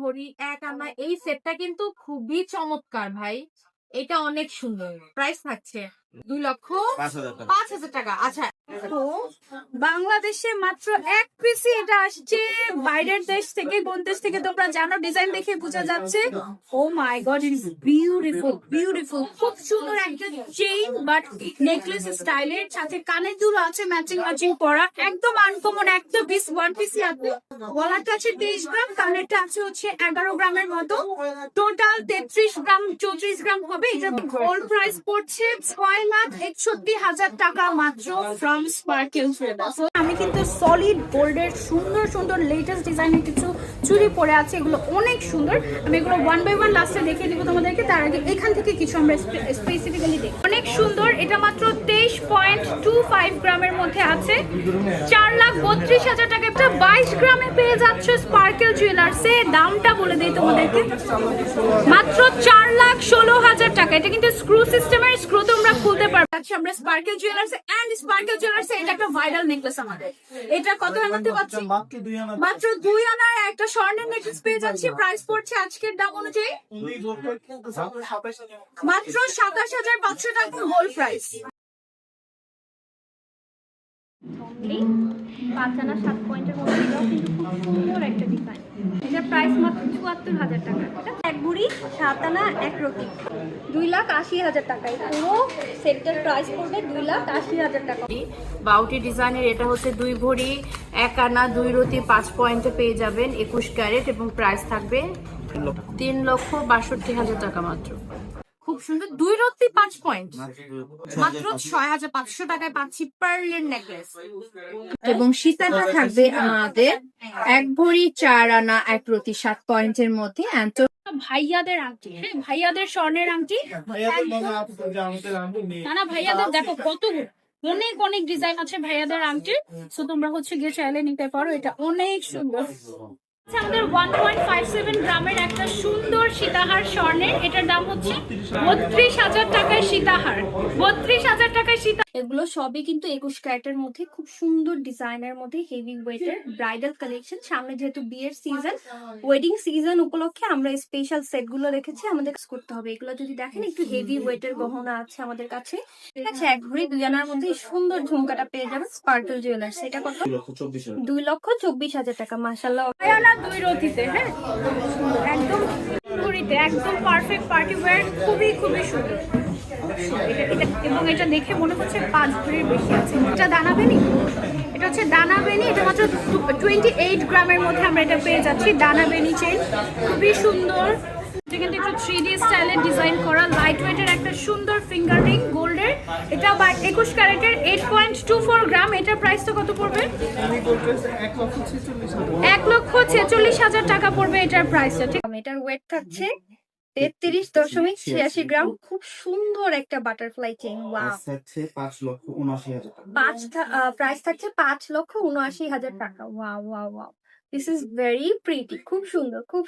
ভরি এক আনা এই সেটটা কিন্তু খুবই চমৎকার ভাই। এটা অনেক সুন্দর। প্রাইস থাকছে দুই লক্ষ পাঁচ হাজার টাকা। পাঁচ হাজার টাকা। আচ্ছা বাংলাদেশে মাত্র এক পিসি এটা আসছে, বাইরের দেশ থেকে, কোন দেশ থেকে তোমরা জানো? ডিজাইন দেখে বোঝা যাচ্ছে। ও my God it beautiful beautiful খুব সুন্দর একটা চেইন বাট নেকলেস স্টাইলের সাথে কানের দুল আছে ম্যাচিং ম্যাচিং পরা। একদম আনকমন একটা পিস ওয়ান পিসি আছে। গলাটা আছে তেইশ গ্রাম, কানেরটা আছে হচ্ছে এগারো গ্রামের মতো। টোটাল তেত্রিশ গ্রাম, চৌত্রিশ গ্রাম হবে। এটা গোল্ড প্রাইস পড়ছে ছয় লাখ একষট্টি হাজার টাকা মাত্র ফ্রম স্পার্কেল আমি কিন্তু সলিড গোল্ডের সুন্দর সুন্দর লেটেস্ট ডিজাইনের কিছু চুড়ি পরে আছে। এগুলো অনেক সুন্দর। আমি এগুলো ওয়ান বাই ওয়ান লাস্টে দিব তোমাদেরকে। তার আগে এখান থেকে কিছু আমরা স্পেসিফিক্যালি দেখি। অনেক সুন্দর। এটা মাত্র তেইশ পয়েন্ট টু ফাইভ গ্রামের মধ্যে আছে। চার লাখ বত্রিশ হাজার টাকা একটা বাইশ গ্রামে পেয়ে যাচ্ছ স্পার্কেল জুয়েলার্সে দামটা বলে দিই তোমাদেরকে। মাত্র চার লাখ ষোলো হাজার টাকা। এটা কিন্তু স্ক্রু সিস্টেমের স্ক্রু তোমরা আচ্ছা আমরা Sparkle Jewellers and Sparkle Jewellers এটা একটা ভাইরাল নেকলেস আমাদের। এটা কত আনাতে পাচ্ছি? মাত্র দুই আনা মাত্র দুই আনার একটা স্বর্ণের নেকলেস পেয়ে যাচ্ছি। প্রাইস পড়ছে আজকের দাম অনুযায়ী। মাত্র সাতাশ হাজার পাঁচশো টাকা হোল প্রাইস পাঁচ আনা সাত পয়েন্টের মধ্যে এটাও কিন্তু খুব সুন্দর একটা ডিজাইন এটার প্রাইস মাত্র চুয়াত্তর হাজার টাকা। এটা এক বুড়ি সাত আনা এক রতি দুই লাখ আশি হাজার টাকা। এই পুরো সেটটার প্রাইস পড়বে দুই লাখ আশি হাজার টাকা। বাউটি ডিজাইনের এটা হচ্ছে দুই ভরি এক আনা দুই রতি পাঁচ পয়েন্টে পেয়ে যাবেন একুশ ক্যারেট এবং প্রাইস থাকবে তিন লক্ষ বাষট্টি হাজার টাকা মাত্র। খুব সুন্দর দুই রতি পাঁচ পয়েন্ট মাত্র ছয় হাজার পাঁচশো টাকায় পাচ্ছি পার্লের নেকলেস এবং সীতাটা থাকবে আমাদের এক ভরি চার আনা এক রতি সাত পয়েন্টের মধ্যে। ভাইয়াদের আংটি হ্যাঁ ভাইয়াদের স্বর্ণের আংটি। না না ভাইয়াদের দেখো কত অনেক অনেক ডিজাইন আছে ভাইয়াদের আংটি সো তোমরা হচ্ছে গিয়ে চাইলে নিতে পারো এটা অনেক সুন্দর। আমাদের ওয়ান পয়েন্ট ফাইভ সেভেন গ্রামের একটা সুন্দর সীতাহার স্বর্ণের, এটার দাম হচ্ছে বত্রিশ হাজার টাকায় সীতাহার। বত্রিশ হাজার টাকায় সীতা এগুলো সবই কিন্তু একুশ ক্যারেটের মধ্যে খুব সুন্দর ডিজাইনের মধ্যে হেভি ওয়েটের ব্রাইডাল কালেকশন সামনে যেহেতু বিয়ের সিজন ওয়েডিং সিজন উপলক্ষে আমরা স্পেশাল সেটগুলো রেখেছি আমাদের কাজ করতে হবে। এগুলো যদি দেখেন একটু হেভি ওয়েটের গহনা আছে আমাদের কাছে। ঠিক আছে এক ভরি দুই আনার মধ্যে সুন্দর ঝুমকাটা পেয়ে যাবে স্পার্কল জুয়েলার্স এটা কত? দুই লক্ষ চব্বিশ হাজার। টাকা মাসাল্লাহ আয়ানা দুই রথিতে হ্যাঁ? একদম একদম পারফেক্ট পার্টি ওয়্যার খুবই খুবই সুন্দর। এবং এটা দেখে মনে হচ্ছে পাঁচ ভরির বেশি আছে। এটা দানাবেনি এটা হচ্ছে দানাবেনি এটা মাত্র টোয়েন্টি এইট গ্রামের মধ্যে আমরা এটা পেয়ে যাচ্ছি দানা বেনি চেন খুবই সুন্দর। এটা কিন্তু একটু থ্রি ডি স্টাইলের ডিজাইন করা লাইট ওয়েটের একটা সুন্দর ফিঙ্গার রিং গোল্ডের এটা একুশ ক্যারেটের eight point two four gram. এটার প্রাইসটা কত পড়বে? এক লক্ষ ছেচল্লিশ হাজার। টাকা পড়বে এটার প্রাইসটা ঠিক? এটার ওয়েট থাকছে তেত্রিশ দশমিক ছিয়াশি গ্রাম খুব সুন্দর একটা বাটারফ্লাই চেইন ওয়াও থাকছে পাঁচ লক্ষ উনআশি হাজার পাঁচ প্রাইস থাকছে পাঁচ লক্ষ উনআশি হাজার টাকা wow wow wow this is very pretty খুব সুন্দর খুব